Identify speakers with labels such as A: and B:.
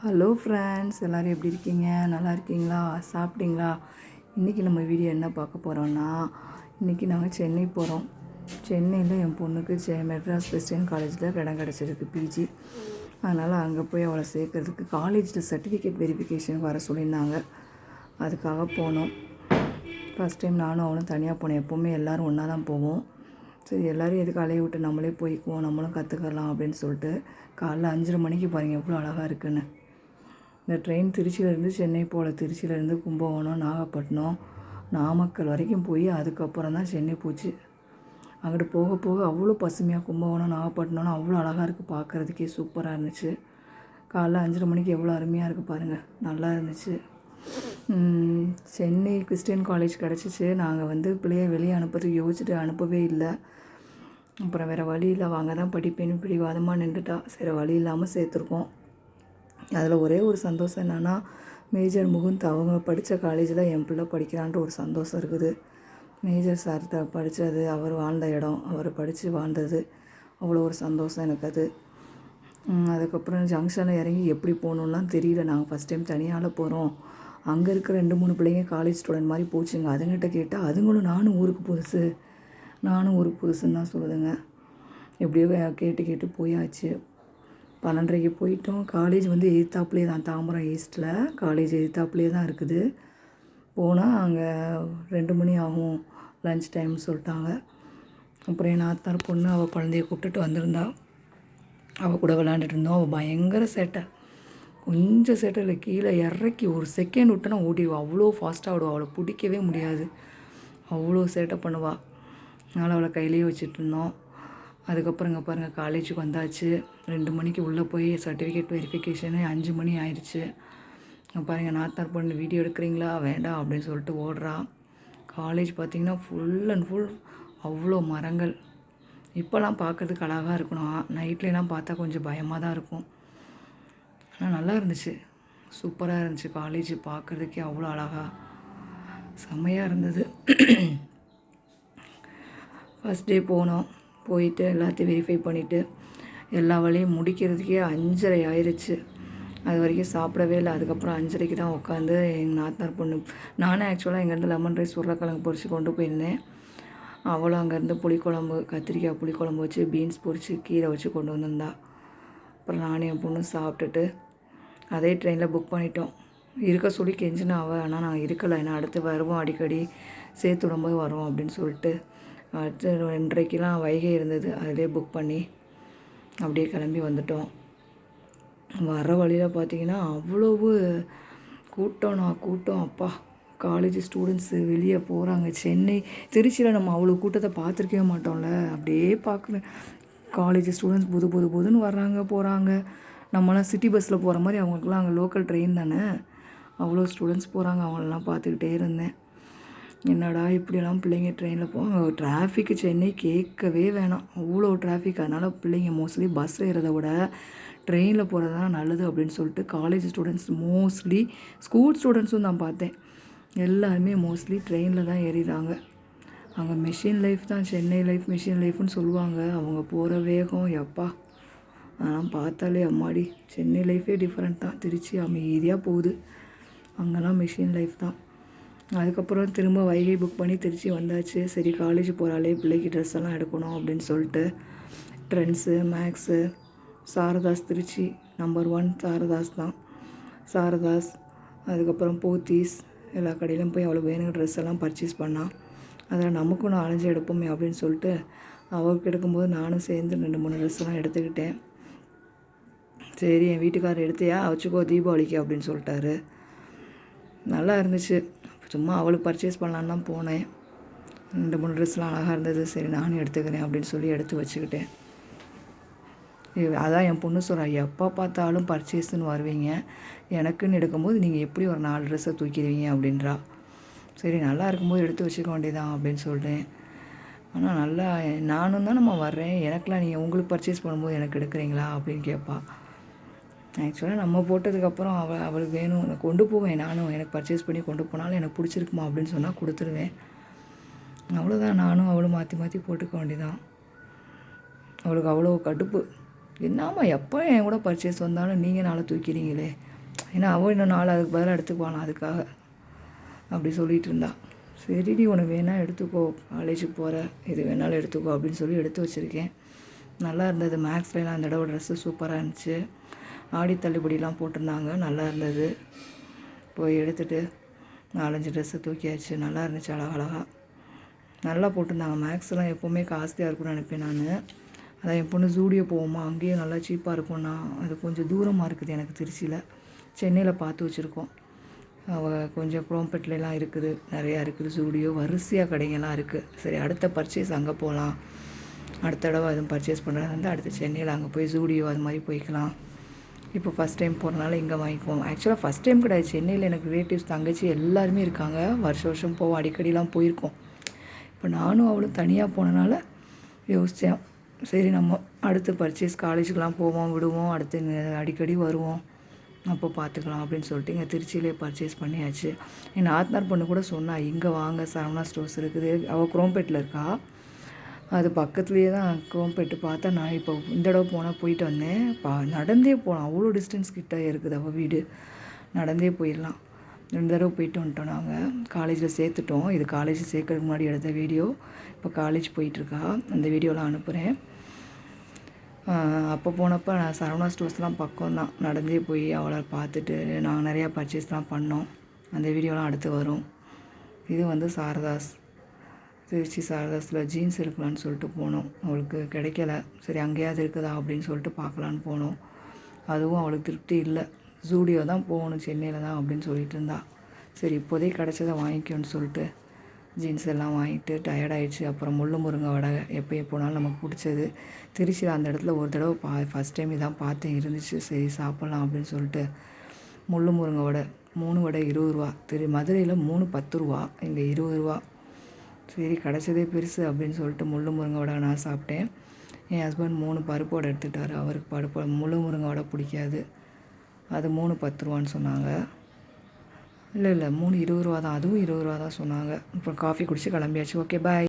A: hello friends எல்லோரும் எப்படி இருக்கீங்க நல்லா இருக்கீங்களா சாப்பிட்டீங்களா இன்றைக்கி நம்ம வீடியோ என்ன பார்க்க போகிறோன்னா இன்றைக்கி நாங்கள் சென்னை போகிறோம் சென்னையில் என் பொண்ணுக்கு செ மெட்ராஸ் கிறிஸ்டியன் காலேஜில் இடம் கிடச்சிருக்கு பிஜி அதனால் அங்கே போய் அவளை சேர்க்குறதுக்கு காலேஜில் சர்டிஃபிகேட் வெரிஃபிகேஷன் வர சொல்லியிருந்தாங்க அதுக்காக போனோம் ஃபஸ்ட் டைம் நானும் அவனும் தனியாக போனேன் எப்போவுமே எல்லோரும் ஒன்றா தான் போவோம் சரி எல்லோரும் எதுக்கு அலைய விட்டு நம்மளே போய்க்குவோம் நம்மளும் கற்றுக்கலாம் அப்படின்னு சொல்லிட்டு காலைல அஞ்சரை மணிக்கு பாருங்கள் எவ்வளோ அழகாக இருக்குன்னு இந்த ட்ரெயின் திருச்சியிலேருந்து சென்னை போகல திருச்சியிலேருந்து கும்பகோணம் நாகப்பட்டினம் நாமக்கல் வரைக்கும் போய் அதுக்கப்புறம் தான் சென்னை போச்சு அங்கிட்டு போக போக அவ்வளோ பசுமையாக கும்பகோணம் நாகப்பட்டினம் அவ்வளோ அழகாக இருக்குது பார்க்குறதுக்கே சூப்பராக இருந்துச்சு காலைல அஞ்சரை மணிக்கு எவ்வளோ அருமையாக இருக்குது பாருங்கள் நல்லா இருந்துச்சு சென்னை கிறிஸ்டின் காலேஜ் கிடச்சிச்சு நாங்கள் வந்து பிள்ளையை வெளியே அனுப்புறதுக்கு யோசிச்சுட்டு அனுப்பவே இல்லை அப்புறம் வேறு வழி இல்லை வாங்க தான் படிப்பேன்னு பிடிவாதமாக நின்றுட்டா சரி வழி இல்லாமல் சேர்த்துருக்கோம் அதில் ஒரே ஒரு சந்தோஷம் என்னென்னா மேஜர் முகுந்த் அவங்க படித்த காலேஜில் என் பிள்ளை படிக்கிறான்ற ஒரு சந்தோஷம் இருக்குது மேஜர் சார் த படித்தது அவர் வாழ்ந்த இடம் அவர் படித்து வாழ்ந்தது அவ்வளோ ஒரு சந்தோஷம் எனக்கு அது அதுக்கப்புறம் ஜங்ஷனில் இறங்கி எப்படி போகணுன்னா தெரியல நாங்கள் ஃபஸ்ட் டைம் தனியால் போகிறோம் அங்கே இருக்கிற ரெண்டு மூணு பிள்ளைங்க காலேஜ் ஸ்டூடெண்ட் மாதிரி போச்சுங்க அதுங்கிட்ட கேட்டால் அதுங்களும் நானும் ஊருக்கு புதுசு நானும் ஊருக்கு புதுசுன்னு தான் சொல்லுதுங்க எப்படியோ கேட்டு கேட்டு போயாச்சு பன்னெண்டரைக்கு போயிட்டோம் காலேஜ் வந்து எதிர்த்தாப்புலேயே தான் தாம்பரம் ஈஸ்ட்டில் காலேஜ் எதிர்த்தாப்புலேயே தான் இருக்குது போனால் அங்கே ரெண்டு மணி ஆகும் லன்ச் டைம்னு சொல்லிட்டாங்க அப்புறம் என் ஆத்தார் பொண்ணு அவள் குழந்தைய கூப்பிட்டுட்டு வந்திருந்தாள் அவள் கூட விளாண்டுட்டு இருந்தோம் அவள் பயங்கர சேட்டை கொஞ்சம் சேட்டையில் கீழே இறக்கி ஒரு செகண்ட் விட்டுனா ஓடிவா அவ்வளோ ஃபாஸ்ட்டாக ஆடுவா அவளை பிடிக்கவே முடியாது அவ்வளோ சேட்டை பண்ணுவாள் அதனால் அவளை கையிலேயே வச்சுட்டு இருந்தோம் அதுக்கப்புறங்க பாருங்கள் காலேஜுக்கு வந்தாச்சு ரெண்டு மணிக்கு உள்ளே போய் சர்டிஃபிகேட் வெரிஃபிகேஷனு அஞ்சு மணி ஆயிடுச்சு பாருங்கள் நாத்தார் பொண்ணு வீடியோ எடுக்கிறீங்களா வேண்டாம் அப்படின்னு சொல்லிட்டு ஓடுறா காலேஜ் பார்த்திங்கன்னா ஃபுல் அண்ட் ஃபுல் அவ்வளோ மரங்கள் இப்போல்லாம் பார்க்குறதுக்கு அழகாக இருக்கணும் நைட்லலாம் பார்த்தா கொஞ்சம் பயமாக தான் இருக்கும் ஆனால் நல்லா இருந்துச்சு சூப்பராக இருந்துச்சு காலேஜ் பார்க்குறதுக்கே அவ்வளோ அழகாக செம்மையாக இருந்தது ஃபஸ்ட் டே போனோம் போயிட்டு எல்லாத்தையும் வெரிஃபை பண்ணிவிட்டு எல்லா வேலையும் முடிக்கிறதுக்கே அஞ்சரை ஆயிடுச்சு அது வரைக்கும் சாப்பிடவே இல்லை அதுக்கப்புறம் அஞ்சரைக்கு தான் உட்காந்து எங்கள் நாத்தனார் பொண்ணு நானும் ஆக்சுவலாக இங்கேருந்து லெமன் ரைஸ் உருளைக்கிழங்கு பொறிச்சு கொண்டு போயிருந்தேன் அவளும் அங்கேருந்து புளிக்குழம்பு கத்திரிக்காய் புளிக்குழம்பு வச்சு பீன்ஸ் பொறிச்சு கீரை வச்சு கொண்டு வந்திருந்தா அப்புறம் நானும் என் பொண்ணும் சாப்பிட்டுட்டு அதே ட்ரெயினில் புக் பண்ணிட்டோம் இருக்க சொல்லி கெஞ்சினா அவள் ஆனால் நான் இருக்கலை ஏன்னா அடுத்து வருவோம் அடிக்கடி சேர்த்து விடும்போது வருவோம் அப்படின்னு சொல்லிட்டு அடுத்து ரெண்டரைக்கெலாம் வைகை இருந்தது அதிலே புக் பண்ணி அப்படியே கிளம்பி வந்துட்டோம் வர வழியில் பார்த்திங்கன்னா அவ்வளவு கூட்டம்னா கூட்டம் அப்பா காலேஜ் ஸ்டூடெண்ட்ஸு வெளியே போகிறாங்க சென்னை திருச்சியில் நம்ம அவ்வளோ கூட்டத்தை பார்த்துருக்கவே மாட்டோம்ல அப்படியே பார்க்குறேன் காலேஜ் ஸ்டூடெண்ட்ஸ் புது புது புதுன்னு வர்றாங்க போகிறாங்க நம்மளாம் சிட்டி பஸ்ஸில் போகிற மாதிரி அவங்களுக்குலாம் அங்கே லோக்கல் ட்ரெயின் தானே அவ்வளோ ஸ்டூடெண்ட்ஸ் போகிறாங்க அவங்களெலாம் பார்த்துக்கிட்டே இருந்தேன் என்னடா இப்படியெல்லாம் பிள்ளைங்க ட்ரெயினில் போகும் டிராஃபிக்கு சென்னை கேட்கவே வேணாம் அவ்வளோ டிராஃபிக் அதனால் பிள்ளைங்க மோஸ்ட்லி பஸ் ஏறதை விட ட்ரெயினில் போகிறது தான் நல்லது அப்படின்னு சொல்லிட்டு காலேஜ் ஸ்டூடெண்ட்ஸ் மோஸ்ட்லி ஸ்கூல் ஸ்டூடெண்ட்ஸும் நான் பார்த்தேன் எல்லாருமே மோஸ்ட்லி ட்ரெயினில் தான் ஏறிடுறாங்க அங்கே மிஷின் லைஃப் தான் சென்னை லைஃப் மிஷின் லைஃப்னு சொல்லுவாங்க அவங்க போகிற வேகம் எப்பா அதெல்லாம் பார்த்தாலே அம்மாடி சென்னை லைஃபே டிஃப்ரெண்ட் தான் திருச்சி அமைதியாக போகுது அங்கெல்லாம் மிஷின் லைஃப் தான் அதுக்கப்புறம் திரும்ப வைகை புக் பண்ணி திருச்சி வந்தாச்சு சரி காலேஜ் போகிறாலே பிள்ளைக்கு ட்ரெஸ் எல்லாம் எடுக்கணும் அப்படின்னு சொல்லிட்டு Trends Max Saradhas Trichy number one Saradhas தான் சாரதாஸ் அதுக்கப்புறம் போத்தீஸ் எல்லா கடையிலும் போய் அவ்வளோ வேணுங்க ட்ரெஸ் எல்லாம் பர்ச்சேஸ் பண்ணால் அதில் நமக்கும் நான் அலைஞ்சு எடுப்போமே அப்படின்னு சொல்லிட்டு அவளுக்கு எடுக்கும்போது நானும் சேர்ந்து ரெண்டு மூணு ட்ரெஸ்லாம் எடுத்துக்கிட்டேன் சரி என் வீட்டுக்காரர் எடுத்தியா வச்சுக்கோ தீபாவளிக்கு அப்படின்னு சொல்லிட்டாரு நல்லா இருந்துச்சு சும்மா அவளுக்கு பர்ச்சேஸ் பண்ணலான்னு தான் போனேன் ரெண்டு மூணு ட்ரெஸ்லாம் அழகாக இருந்தது சரி நானும் எடுத்துக்கிறேன் அப்படின்னு சொல்லி எடுத்து வச்சுக்கிட்டேன் அதான் என் பொண்ணு சொல்கிறா எப்போ பார்த்தாலும் பர்ச்சேஸ்ன்னு வருவீங்க எனக்குன்னு எடுக்கும்போது நீங்கள் எப்படி ஒரு நாலு ட்ரெஸ்ஸை தூக்கிடுவீங்க அப்படின்றா சரி நல்லா இருக்கும்போது எடுத்து வச்சுக்க வேண்டியதான் அப்படின்னு சொல்கிறேன் ஆனால் நல்லா நானும் தான் நம்ம வர்றேன் எனக்கெலாம் நீங்கள் உங்களுக்கு பர்ச்சேஸ் பண்ணும்போது எனக்கு எடுக்கிறீங்களா அப்படின்னு கேட்பா ஆக்சுவலாக நம்ம போட்டதுக்கப்புறம் அவள் அவளுக்கு வேணும் நான் கொண்டு போவேன் நானும் எனக்கு பர்ச்சேஸ் பண்ணி கொண்டு போனாலும் எனக்கு பிடிச்சிருக்குமா அப்படின்னு சொன்னால் கொடுத்துருவேன் அவ்வளோதான் நானும் அவளும் மாற்றி மாற்றி போட்டுக்க வேண்டிதான் அவளுக்கு அவ்வளோ கடுப்பு என்னாம்மா எப்போ என் கூட பர்ச்சேஸ் வந்தாலும் நீங்கள் நாளை தூக்கிறீங்களே ஏன்னா அவள் இன்னும் நாள் அதுக்கு பதிலாக எடுத்துக்குவாளாம் அதுக்காக அப்படி சொல்லிகிட்டு இருந்தாள் சரிடி உனக்கு வேணால் எடுத்துக்கோ காலேஜுக்கு போகிற எது வேணாலும் எடுத்துக்கோ அப்படின்னு சொல்லி எடுத்து வச்சுருக்கேன் நல்லா இருந்தது மேக்ஸ்லாம் அந்த தடவை ட்ரெஸ்ஸு சூப்பராக இருந்துச்சு ஆடி தள்ளுபடிலாம் போட்டிருந்தாங்க நல்லா இருந்தது போய் எடுத்துகிட்டு நாலஞ்சு ட்ரெஸ்ஸு தூக்கியாச்சு நல்லா இருந்துச்சு அழகழகாக நல்லா போட்டிருந்தாங்க மேக்ஸ்லாம் எப்போவுமே காஸ்ட்லியாக இருக்கும்னு நினைப்பேன் நான் அதான் என் பொண்ணு ஜூடியோ போவோமா அங்கேயே நல்லா சீப்பாக இருக்கும்னா அது கொஞ்சம் தூரமாக இருக்குது எனக்கு திருச்சியில் சென்னையில் பார்த்து வச்சுருக்கோம் கொஞ்சம் குரோம்பேட்லாம் இருக்குது நிறையா இருக்குது ஸ்டூடியோ வரிசையாக கடைங்கெல்லாம் இருக்குது சரி அடுத்த பர்ச்சேஸ் அங்கே போகலாம் அடுத்த தடவை அதுவும் பர்ச்சேஸ் பண்ணுறது வந்து அடுத்து சென்னையில் அங்கே போய் ஸ்டூடியோ அது மாதிரி போய்க்கலாம் இப்போ ஃபஸ்ட் டைம் போகிறனால இங்கே வாங்கிக்குவோம் ஆக்சுவலாக ஃபஸ்ட் டைம் கிடையாது சென்னையில் எனக்கு ரிலேட்டிவ்ஸ் தங்கச்சி எல்லாருமே இருக்காங்க வருஷம் வருஷம் போவோம் அடிக்கடிலாம் போயிருக்கோம் இப்போ நானும் அவளும் தனியாக போனனால யோசித்தேன் சரி நம்ம அடுத்து பர்ச்சேஸ் காலேஜுக்கெலாம் போவோம் விடுவோம் அடுத்து அடிக்கடி வருவோம் அப்போ பார்த்துக்கலாம் அப்படின்னு சொல்லிட்டு இங்கே திருச்சியிலே பர்ச்சேஸ் பண்ணியாச்சு என் ஆத்னார் பொண்ணு கூட சொன்னால் இங்கே வாங்க சரவணா ஸ்டோர்ஸ் இருக்குது அவள் குரோம்பேட்டில் இருக்கா அது பக்கத்துலேயே தான் கோம்பேட்டு பார்த்தா நான் இப்போ இந்த தடவை போனால் போயிட்டு வந்தேன் பா நடந்தே போகலாம் அவ்வளோ டிஸ்டன்ஸ் கிட்டே இருக்குது அவள் வீடு நடந்தே போயிடலாம் ரெண்டு தடவை போயிட்டு வந்துட்டோம் நாங்கள் காலேஜில் சேர்த்துட்டோம் இது காலேஜ் சேர்க்கறதுக்கு முன்னாடி எடுத்த வீடியோ இப்போ காலேஜ் போயிட்டுருக்கா அந்த வீடியோலாம் அனுப்புகிறேன் அப்போ போனப்போ நான் சரவணா ஸ்டோர்ஸ்லாம் பக்கம் தான் நடந்தே போய் அவளை பார்த்துட்டு நாங்கள் நிறையா பர்ச்சேஸ்லாம் பண்ணோம் அந்த வீடியோலாம் அடுத்து வரும் இது வந்து சாரதாஸ் திருச்சி சாரதாஸில் ஜீன்ஸ் இருக்கலான்னு சொல்லிட்டு போனோம் அவளுக்கு கிடைக்கல சரி அங்கேயாவது இருக்குதா அப்படின்னு சொல்லிட்டு பார்க்கலான்னு போனோம் அதுவும் அவளுக்கு திருப்தி இல்லை ஜூடியோ தான் போகணும் சென்னையில் தான் அப்படின்னு சொல்லிட்டு இருந்தா சரி இப்போதே கிடச்சதை வாங்கிக்கோன்னு சொல்லிட்டு ஜீன்ஸ் எல்லாம் வாங்கிட்டு டயர்டாயிடுச்சு அப்புறம் முள்ளு முருங்கை வடை எப்போ போனாலும் நமக்கு பிடிச்சது திருச்சியில் அந்த இடத்துல ஒரு தடவை பா ஃபஸ்ட் டைம் இதான் பார்த்து இருந்துச்சு சரி சாப்பிட்லாம் அப்படின்னு சொல்லிட்டு முள்ளு முருங்கை வடை மூணு வடை இருபது ரூபா திரு மதுரையில் மூணு பத்து ரூபா இங்கே இருபது ரூபா சரி கிடச்சதே பெருசு அப்படின்னு சொல்லிட்டு முள்ளு முருங்கை வடை நான் சாப்பிட்டேன் என் ஹஸ்பண்ட் மூணு பருப்போடு எடுத்துட்டார் அவருக்கு பருப்பு முழு முருங்கை வடை பிடிக்காது அது மூணு பத்து ரூபான்னு சொன்னாங்க இல்லை இல்லை மூணு இருபது ரூபா தான் அதுவும் இருபது ரூபா தான் சொன்னாங்க அப்புறம் காஃபி குடித்து கிளம்பியாச்சு ஓகே பாய்